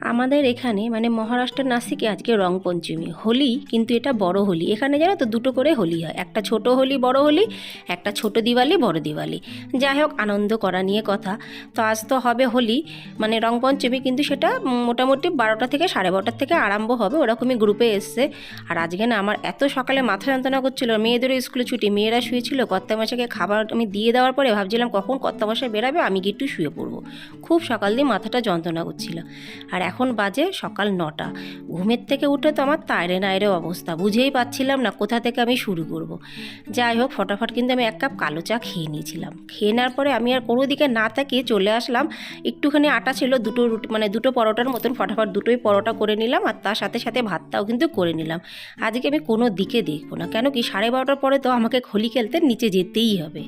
আমাদের এখানে মানে মহারাষ্ট্র নাসিকে আজকে রং পঞ্চমী। হোলি কিন্তু এটা বড় হোলি। এখানে জানো তো দুটো করে হোলি হয়। একটা ছোট হোলি, বড় হোলি, একটা ছোট দিওয়ালি, বড় দিওয়ালি। যাই হোক, আনন্দ করা নিয়ে কথা। তো আজ তো হবে হোলি। মানে রং পঞ্চমী কিন্তু সেটা মোটামুটি বারোটা থেকে সাড়ে বারোটার থেকে আরম্ভ হবে। ওরকমই গ্রুপে এসছে। আর আজকে না আমার এত সকালে মাথা যন্ত্রণা করছিল। মেয়েদেরও স্কুলে ছুটি, মেয়েরা শুয়েছিল। কর্তা মশাইকে খাবার আমি দিয়ে দেওয়ার পরে ভাবছিলাম কখন কর্তা মশাই বেরাবে, আমি গিয়ে একটু শুয়ে পড়ব। খুব সকাল দিয়ে মাথাটা যন্ত্রণা করছিল। আর এখন বাজে সকাল নটা। ঘুমের থেকে উঠে তো আমার তাইরে নাইরে অবস্থা, বুঝেই পাচ্ছিলাম না কোথা থেকে আমি শুরু করব। যাই হোক, ফটাফট কিন্তু আমি এক কাপ কালো চা খেয়ে নিয়েছিলাম। খেয়ে নেওয়ার পরে আমি আর কোনো দিকে না তাকিয়ে চলে আসলাম। একটুখানি আটা ছিল, দুটো রুটি মানে দুটো পরোটার মতন ফটাফট দুটোই পরোটা করে নিলাম আর তার সাথে সাথে ভাতটাও কিন্তু করে নিলাম। আজকে আমি কোনো দিকে দেখব না, কেন কি সাড়ে বারোটার পরে তো আমাকে হোলি খেলতে নিচে যেতেই হবে।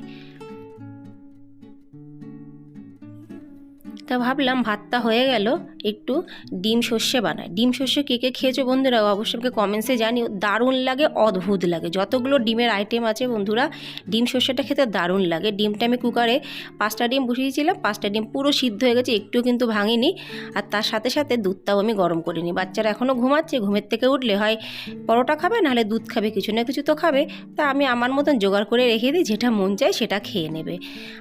তা ভাবলাম ভাতটা হয়ে গেল, একটু ডিম সর্ষে বানায় ডিম সর্ষে কে কে খেয়েছো বন্ধুরা? অবশ্যই আমাকে কমেন্টসে জানিও। দারুণ লাগে, অদ্ভুত লাগে। যতগুলো ডিমের আইটেম আছে বন্ধুরা, ডিম সর্ষেটা খেতে দারুণ লাগে। ডিমটা আমি কুকারে পাঁচটা ডিম বসিয়েছিলাম, পাঁচটা ডিম পুরো সিদ্ধ হয়ে গেছে একটুও কিন্তু ভাঙিনি। আর তার সাথে সাথে দুধটাও আমি গরম করিনি বাচ্চারা এখনও ঘুমাচ্ছে, ঘুমের থেকে উঠলে হয়, পরোটা খাবে, নাহলে দুধ খাবে, কিছু না কিছু তো খাবে। তা আমি আমার মতন জোগাড় করে রেখে দিই, যেটা মন চায় সেটা খেয়ে নেবে।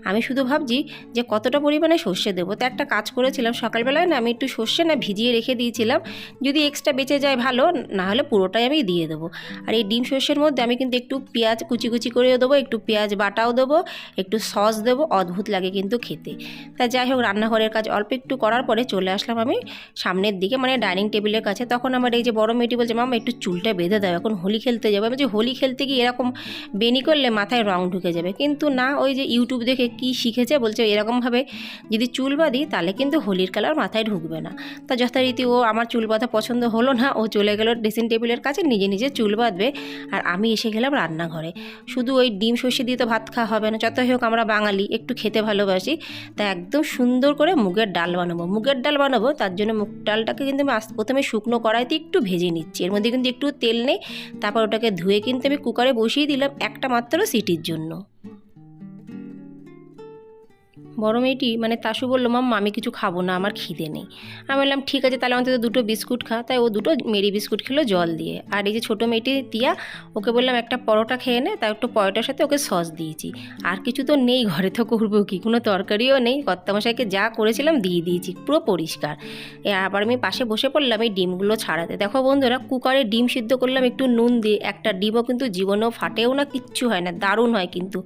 আমি শুধু ভাবছি যে কতটা পরিমাণে সর্ষে দেবো? তো একটা কাজ করেছিলাম সকালবেলায় না, আমি একটু সর্ষে না ভিজিয়ে রেখে দিয়েছিলাম। যদি এক্সট্রা বেঁচে যায় ভালো না হলে পুরোটাই আমি দিয়ে দেবো। আর এই ডিম সর্ষের মধ্যে আমি কিন্তু একটু পেঁয়াজ কুচি কুচি করেও দেবো, একটু পেঁয়াজ বাটাও দেবো, একটু সস দেবো, অদ্ভুত লাগে কিন্তু খেতে। তা যাই হোক, রান্নাঘরের কাজ অল্প একটু করার পরে চলে আসলাম আমি সামনের দিকে মানে ডাইনিং টেবিলের কাছে। তখন আমার এই যে বড় মেয়েটি বলছে মামা একটু চুলটা বেঁধে দাও, এখন হোলি খেলতে যাব। আমি যে হোলি খেলতে গিয়ে এরকম বেনি করলে মাথায় রং ঢুকে যাবে। কিন্তু না, ওই যে ইউটিউব দেখে কি শিখেছে, বলছে এরকমভাবে যদি চুল বাঁধি তাহলে কিন্তু হোলির কালার মাথায় ঢুকবে না। তা যথারীতি ও আমার চুল বাঁধা পছন্দ হলো না, ও চলে গেল ড্রেসিং টেবিলের কাছে, নিজে নিজে চুল বাঁধবে আর আমি এসে গেলাম রান্নাঘরে। শুধু ওই ডিম সর্ষে দিয়ে তো ভাত খাওয়া হবে না যতই হোক আমরা বাঙালি, একটু খেতে ভালোবাসি। তা একদম সুন্দর করে মুগের ডাল বানাবো। মুগের ডাল বানাবো, তার জন্য মুগ ডালটাকে কিন্তু আমি প্রথমে শুকনো কড়াইতে একটু ভেজে নিচ্ছি। এর মধ্যে কিন্তু একটু তেল নেই, তারপর ওটাকে ধুয়ে কিন্তু আমি কুকারে বসিয়ে দিলাম একটা মাত্র সিটির জন্য। বড় মেয়েটি মানে তাসু বলল মাম্মা আমি কিছু খাব না, আমার খিদে নেই। আমি বললাম, ঠিক আছে, তাহলে অন্তত দুটো বিস্কুট খা। তাই ও দুটো মেরি বিস্কুট খেলো জল দিয়ে। আর এই যে ছোটো মেয়েটি তিয়া, ওকে বললাম, একটা পরোটা খেয়ে নে তাই একটু পরোটার সাথে ওকে সস দিয়েছি। আর কিছু তো নেই, ঘরে তো করব কি? কোনো তরকারিও নেই। কর্তামশাইকে যা করেছিলাম দিয়ে দিয়েছি, পুরো পরিষ্কার। আবার আমি পাশে বসে পড়লাম এই ডিমগুলো ছাড়াতে। দেখো বন্ধুরা, কুকারে ডিম সিদ্ধ করলাম একটু নুন দিয়ে। একটা ডিমও কিন্তু জীবনেও ফাটেও না, কিচ্ছু হয় না, দারুণ হয় কিন্তু।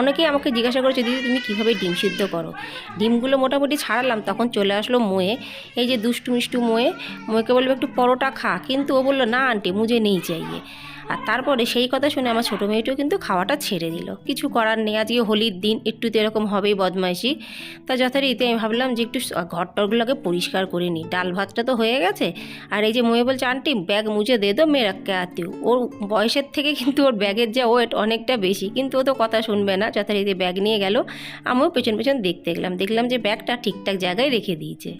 অনেকেই আমাকে জিজ্ঞাসা করেছে, দিদি, তুমি কীভাবে ডিম সিদ্ধ করো? ডিমগুলো মোটামুটি ছাড়ালাম, তখন চলে আসলো মোয়ে। এই যে দুষ্টু মিষ্টু মোয়ে, মোয়েকে বলবে, একটু পরোটা খা। কিন্তু ও বলল, না আন্টি, মুজে নেই চাইয়ে আর তারপরে সেই কথা শুনে আমার ছোটো মেয়েটিও কিন্তু খাওয়াটা ছেড়ে দিল। কিছু করার নেই, আজকে হোলির দিন, একটু তো এরকম হবেই বদমাইশি। তা যথারীতি আমি ভাবলাম যে একটু ঘর টরগুলোকে পরিষ্কার করে নিই। ডাল ভাতটা তো হয়ে গেছে। আর এই যে ময়ে বলছে, আন্টি, ব্যাগ মুছে দে দো মেয়েরাকে আতেও ওর বয়সের থেকে কিন্তু ওর ব্যাগের যা ওয়েট অনেকটা বেশি, কিন্তু ও তো কথা শুনবে না। যথারীতি ব্যাগ নিয়ে গেল। আমিও পেছন পেছন দেখতে গেলাম। দেখলাম যে ব্যাগটা ঠিকঠাক জায়গায় রেখে দিয়েছে।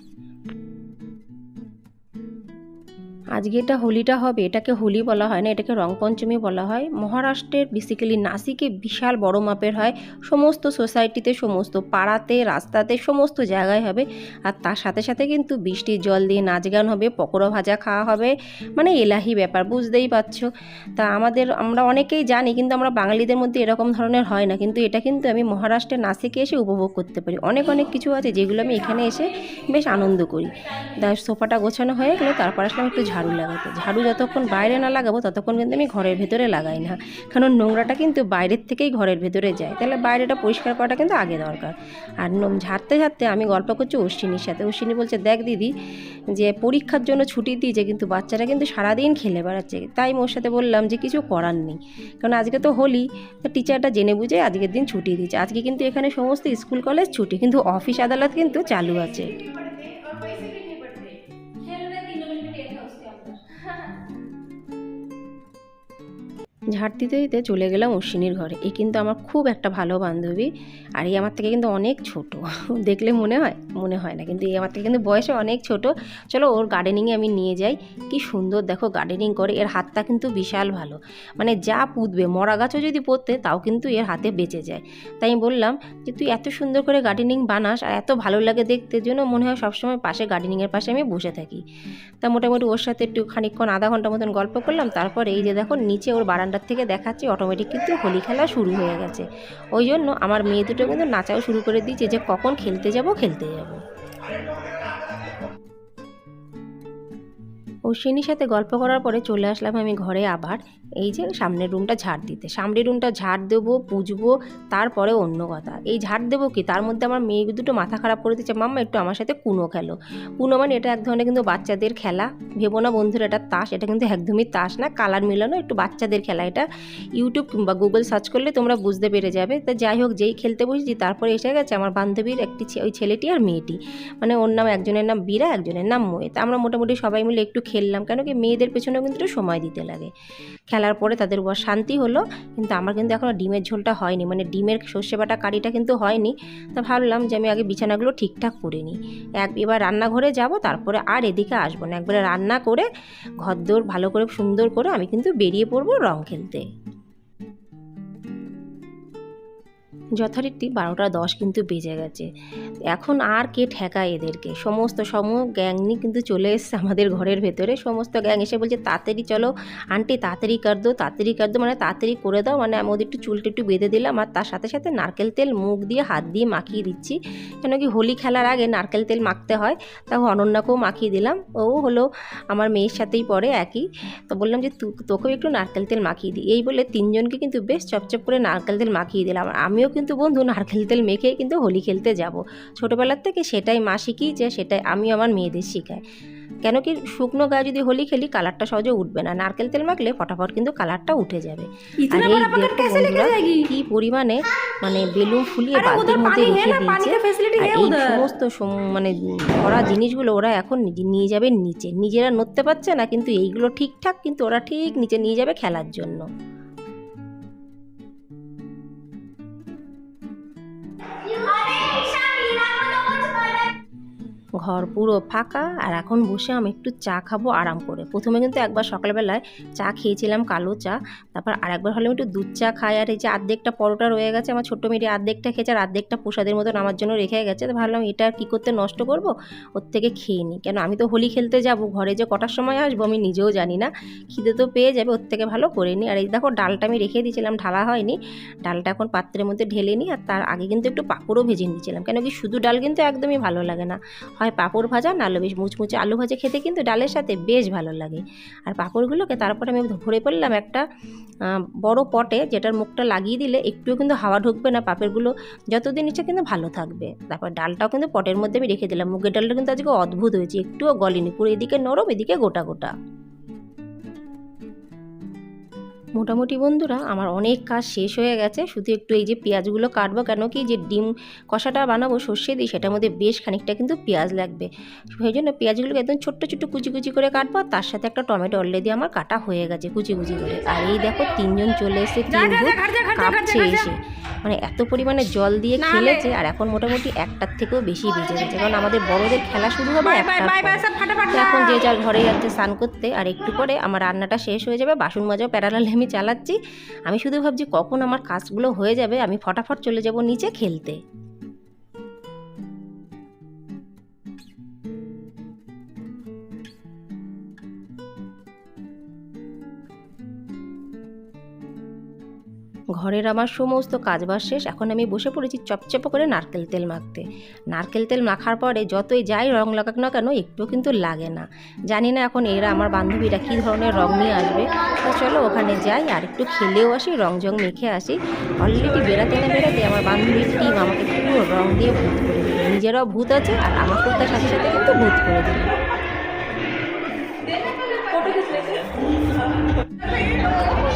আজকে এটা হোলিটা হবে, এটাকে হোলি বলা হয় না, এটাকে রং পঞ্চমী বলা হয়। মহারাষ্ট্রের বেসিক্যালি নাসিকে বিশাল বড় মাপের হয়, সমস্ত সোসাইটিতে সমস্ত পাড়াতে, রাস্তাতে, সমস্ত জায়গায় হবে। আর তার সাথে সাথে কিন্তু বৃষ্টির জল দিয়ে নাচ গান হবে, পকোড়া ভাজা খাওয়া হবে মানে এলাহি ব্যাপার, বুঝতেই পারছ। তা আমাদের, আমরা অনেকেই জানি, কিন্তু আমরা বাঙালিদের মধ্যে এরকম ধরনের হয় না। কিন্তু এটা কিন্তু আমি মহারাষ্ট্রের নাসিকে এসে উপভোগ করতে পারি। অনেক অনেক কিছু আছে যেগুলো আমি এখানে এসে বেশ আনন্দ করি। তা সোফাটা গোছানো হয়ে গেলো, তারপর আসলাম একটু ঝাড়ু লাগাতে ঝাড়ু যতক্ষণ বাইরে না লাগাবো, ততক্ষণ কিন্তু আমি ঘরের ভেতরে লাগাই না। কারণ নোংরাটা কিন্তু বাইরের থেকেই ঘরের ভেতরে যায়। তাহলে বাইরেটা পরিষ্কার করাটা কিন্তু আগে দরকার। আর নোম- ঝাড়তে ঝাড়তে আমি গল্প করছি অশ্বিনীর সাথে। অশ্বিনী বলছে, দেখ দিদি, যে পরীক্ষার জন্য ছুটি দিয়েছে কিন্তু বাচ্চারা কিন্তু সারাদিন খেলে বেড়াচ্ছে। তাই ওর সাথে বললাম যে কিছু করার নেই। কারণ আজকে তো হোলি, তো টিচারটা জেনে বুঝে আজকের দিন ছুটি দিয়েছে। আজকে কিন্তু এখানে সমস্ত স্কুল, কলেজ ছুটি, কিন্তু অফিস আদালত কিন্তু চালু আছে। Ha ঝাড় দিতে দিতে চলে গেলাম অশ্বিনীর ঘরে। এ কিন্তু আমার খুব একটা ভালো বান্ধবী আর এই আমার থেকে কিন্তু অনেক ছোট। দেখলে মনে হয়? মনে হয় না। কিন্তু এই আমার থেকে কিন্তু বয়সে অনেক ছোট। চলো ওর গার্ডেনিংয়ে আমি নিয়ে যাই। কি সুন্দর দেখো গার্ডেনিং করে। এর হাতটা কিন্তু বিশাল ভালো। মানে যা পুঁতবে, মরা গাছও যদি পড়তে তাও কিন্তু এর হাতে বেঁচে যায়। তাই আমি বললাম যে, তুই এত সুন্দর করে গার্ডেনিং বানাস আর এত ভালো লাগে দেখতে জন্য মনে হয় সবসময় পাশে গার্ডেনিংয়ের পাশে আমি বসে থাকি। তা মোটামুটি ওর সাথে একটু খানিকক্ষণ, আধা ঘণ্টা মতন গল্প করলাম। তারপর এই যে দেখো, নিচে ওর বারান্দার থেকে দেখাচ্ছি অটোমেটিক কিন্তু হোলি খেলা শুরু হয়ে গেছে। ওই জন্য আমার মেয়ে দুটো কিন্তু নাচাও শুরু করে দিয়েছে যে কখন খেলতে যাব খেলতে যাব। অশ্বিনীর সাথে গল্প করার পরে চলে আসলাম আমি ঘরে আবার। এই যে সামনের রুমটা ঝাড় দিতে। সামনের রুমটা ঝাড় দেবো, পুজবো, তারপরে অন্য কথা। এই ঝাড় দেবো কি? তার মধ্যে আমার মেয়ে দুটো মাথা খারাপ করে দিচ্ছে, মাম্মা, একটু আমার সাথে কুনো খেলো। কুনো মানে এটা এক ধরনের কিন্তু বাচ্চাদের খেলা। ভেবো না বন্ধুরা, এটা তাস। এটা কিন্তু একদমই তাস না, কালার মিলানো একটু বাচ্চাদের খেলা। এটা ইউটিউব কিংবা গুগল সার্চ করলে তোমরা বুঝতে পেরে যাবে। তা যাই হোক, যেই খেলতে বসেছি, তারপরে এসে গেছে আমার বান্ধবীর একটি ওই ছেলেটি আর মেয়েটি। মানে ওর নাম, একজনের নাম বীরা, একজনের নাম মোয়ে তা আমরা মোটামুটি সবাই মিলে একটু খেললাম। কেন কি, মেয়েদের পেছনেও কিন্তু সময় দিতে লাগে। খেলার পরে তাদের উপর শান্তি হলো। কিন্তু আমার কিন্তু এখনও ডিমের ঝোলটা হয়নি। মানে ডিমের সর্ষে বাটা কারিটা কিন্তু হয়নি। তা ভাবলাম যে আমি আগে বিছানাগুলো ঠিকঠাক করে নিই। এক এবার রান্নাঘরে যাব, তারপরে আর এদিকে আসব না। একবারে রান্না করে ঘর ঘরদোর ভালো করে সুন্দর করে আমি কিন্তু বেরিয়ে পড়ব রং খেলতে। যথারীতি বারোটা দশ কিন্তু বেজে গেছে। এখন আর কে ঠেকায় এদেরকে? সমস্ত সম গ্যাং নিয়ে কিন্তু চলে এসছে আমাদের ঘরের ভেতরে। সমস্ত গ্যাং এসে বলছে, তাড়াতাড়ি চলো আন্টি তাড়াতাড়ি কর দো, তাড়াতাড়ি কর দো মানে তাড়াতাড়ি করে দাও। মানে আমি ওদের একটু চুলটা একটু বেঁধে দিলাম আর তার সাথে সাথে নারকেল তেল মুখ দিয়ে হাত দিয়ে মাখিয়ে দিচ্ছি। কেন কি হোলি খেলার আগে নারকেল তেল মাখতে হয়, তাও অনন্যাকেও মাখিয়ে দিলাম। ও হলো আমার মেয়ের সাথেই পড়ে, একই। তো বললাম যে তোকেও একটু নারকেল তেল মাখিয়ে দিই। এই বলে তিনজনকে কিন্তু বেশ চপচপ করে নারকেল তেল মাখিয়ে দিলাম। আমিও কিন্তু বন্ধু নারকেল তেল মেখেই কিন্তু হোলি খেলতে যাব। ছোটোবেলার থেকে সেটাই মা শিখিয়েছে সেটাই আমি আমার মেয়েদের শেখাই। কেন কি শুকনো গায়ে যদি হোলি খেলি কালারটা সহজে উঠবে না। নারকেল তেল মাখলে ফটাফট কিন্তু কালারটা উঠে যাবে। আর এই বন্ধুরা কি পরিমাণে মানে বেলুন ফুলিয়ে বালতির মধ্যে রেখে দিয়েছে। আর এই সমস্ত মানে ভরা জিনিসগুলো ওরা এখন নিয়ে যাবে নিচে। নিজেরা নড়তে পারছে না কিন্তু এইগুলো ঠিকঠাক কিন্তু ওরা ঠিক নিচে নিয়ে যাবে খেলার জন্য। ঘর পুরো ফাঁকা, আর এখন বসে আমি একটু চা খাব আরাম করে। প্রথমে কিন্তু একবার সকালবেলায় চা খেয়েছিলাম কালো চা, তারপর আরেকবার হলে আমি একটু দুধ চা খাই, আর এই যে আর্ধেকটা পরোটা রয়ে গেছে, আমার ছোট্ট মেয়েটি আর্ধেকটা খেয়েছে, আর আর্ধেকটা প্রসাদের মতন আমার জন্য রেখে গেছে, তো ভাবলাম এটা আর কী করতে নষ্ট করব? ওর থেকে খেয়ে নিই। কেন, আমি তো হোলি খেলতে যাব, ঘরে যে কটার সময় আসব আমি নিজেও জানি না, খিদে তো পেয়ে যাবে, ওর থেকে ভালো করে নিই। আর এই দেখো, ডালটা আমি রেখে দিয়েছিলাম, ঢালা হয়নি, ডালটা এখন পাত্রের মধ্যে ঢেলে নিই, আর তার আগে কিন্তু একটু পাঁপড়ও ভেজে নিয়েছিলাম, কেন কি শুধু ডাল কিন্তু একদমই ভালো লাগে না। হয় পাঁপড় ভাজা নাহলে বেশ মুচমুচে আলু ভাজা খেতে কিন্তু ডালের সাথে বেশ ভালো লাগে। আর পাঁপড়গুলোকে তারপরে আমি ভরে পড়লাম একটা বড় পটে যেটার মুখটা লাগিয়ে দিলে একটুও কিন্তু হাওয়া ঢুকবে না, পাঁপড়গুলো যতদিন ইচ্ছে কিন্তু ভালো থাকবে। তারপর ডালটাও কিন্তু পটের মধ্যে আমি রেখে দিলাম, মুগের ডালটা কিন্তু আজকে অদ্ভুত হয়েছে, একটুও গলেনি, পুরো এদিকে নরম, এদিকে গোটা গোটা। মোটামুটি বন্ধুরা আমার অনেক কাজ শেষ হয়ে গেছে। শুধু একটু এই যে পেঁয়াজগুলো কাটবো কেন কি যে ডিম কষাটা বানাবো সর্ষে দিয়ে সেটার মধ্যে বেশ খানিকটা কিন্তু পেঁয়াজ লাগবে। সেই জন্য পেঁয়াজগুলোকে একদম ছোট্ট ছোট্ট কুচি কুচি করে কাটবো আর তার সাথে একটা টমেটো অলরেডি আমার কাটা হয়ে গেছে কুচি কুচি করে। আর এই দেখো তিনজন চলে এসে তিনজন কাঁপছে এসে। মানে এত পরিমাণে জল দিয়ে খেলেছে আর এখন মোটামুটি একটার থেকেও বেশি বেজে গেছে। কারণ আমাদের বড়দের খেলা শুরু হবে এখন যে যার ঘরে যাচ্ছে স্নান করতে আর একটু পরে আমার রান্নাটা শেষ হয়ে যাবে বাসন মাজাও প্যারালালে আমি চালাচ্ছি। আমি শুধু ভাবছি কখন আমার কাজগুলো হয়ে যাবে আমি ফটাফট চলে যাব নিচে খেলতে। ঘরের আমার সমস্ত কাজবাজ শেষ, এখন আমি বসে পড়েছি চপচপ করে নারকেল তেল মাখতে। নারকেল তেল মাখার পরে যতই যাই রং লাগাক না কেন, একটুও কিন্তু লাগে না। জানি না এখন এরা আমার বান্ধবীরা কী ধরনের রং নিয়ে আসবে। তো চলো ওখানে যাই আর একটু খেলেও আসি, রং জং মেখে আসি। অলরেডি বেড়াতে না বেড়াতে আমার বান্ধবীর টিম আমাকে পুরো রং দিয়ে ভূত করে দিল। নিজেরাও ভূত আছে আর আমাকেও তার সাথে সাথে কিন্তু ভূত করে দিল। এবার এবার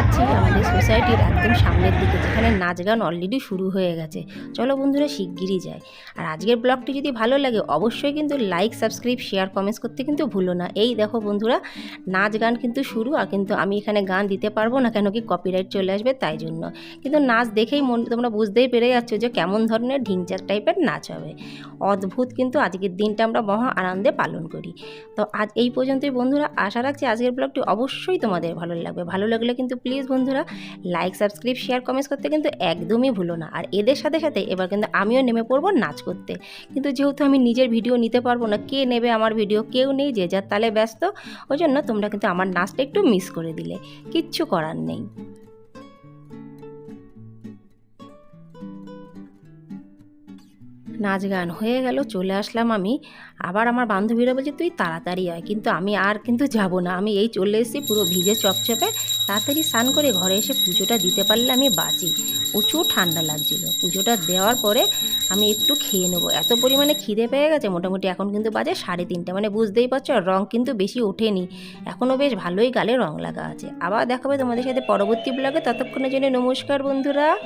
যাচ্ছি আমাদের সোসাইটির একদম সামনের দিকে, যেখানে নাচ গান অলরেডি শুরু হয়ে গেছে। চলো বন্ধুরা শিগগিরই যায় আর আজকের ব্লগটি যদি ভালো লাগে, অবশ্যই কিন্তু লাইক সাবস্ক্রাইব শেয়ার কমেন্টস করতে কিন্তু ভুলো না। এই দেখো বন্ধুরা, নাচ গান কিন্তু শুরু, আর কিন্তু আমি এখানে গান দিতে পারব না কেন কি কপিরাইট চলে আসবে তাই জন্য। কিন্তু নাচ দেখেই মন, তোমরা বুঝতেই পেরে যাচ্ছ যে কেমন ধরনের ঢিংচাক টাইপের নাচ হবে। অদ্ভুত কিন্তু আজকের দিনটা আমরা মহা আনন্দে পালন করি। তো আজ এই পর্যন্তই বন্ধুরা, আশা রাখছি আজকের ব্লগটি অবশ্যই তোমাদের ভালো লাগবে। ভালো লাগলে কিন্তু প্লিজ বন্ধুরা লাইক সাবস্ক্রাইব শেয়ার কমেন্টস করতে কিন্তু একদমই ভুলো না। আর এদের সাথে সাথে এবার কিন্তু আমিও নেমে পড়ব নাচ করতে। কিন্তু যেহেতু আমি নিজের ভিডিও নিতে পারব না, কে নেবে আমার ভিডিও কেউ নেই, যে যার তালে ব্যস্ত, ওই জন্য তোমরা কিন্তু আমার নাচটা একটু মিস করে দিলে। কিচ্ছু করার নেই। নাচ গান হয়ে গেল, চলে আসলাম আমি। আবার আমার বান্ধবীরা বলছে, তুই তাড়াতাড়ি আয়। কিন্তু আমি আর কিন্তু যাব না। আমি এই চলে এসেছি পুরো ভিজে চপচপে। তাড়াতাড়ি স্নান করে ঘরে এসে পুজোটা দিতে পারলে আমি বাঁচি। প্রচুর ঠান্ডা লাগছিল। পুজোটা দেওয়ার পরে আমি একটু খেয়ে নেব। এত পরিমাণে খিদে পেয়ে গেছে, মোটামুটি এখন কিন্তু বাজে সাড়ে তিনটে। মানে বুঝতেই পারছ রং কিন্তু বেশি ওঠেনি। এখনও বেশ ভালোই গালে রং লাগা আছে। আবার দেখাবে তোমাদের সাথে পরবর্তী ব্লগে ততক্ষণের জন্য নমস্কার বন্ধুরা।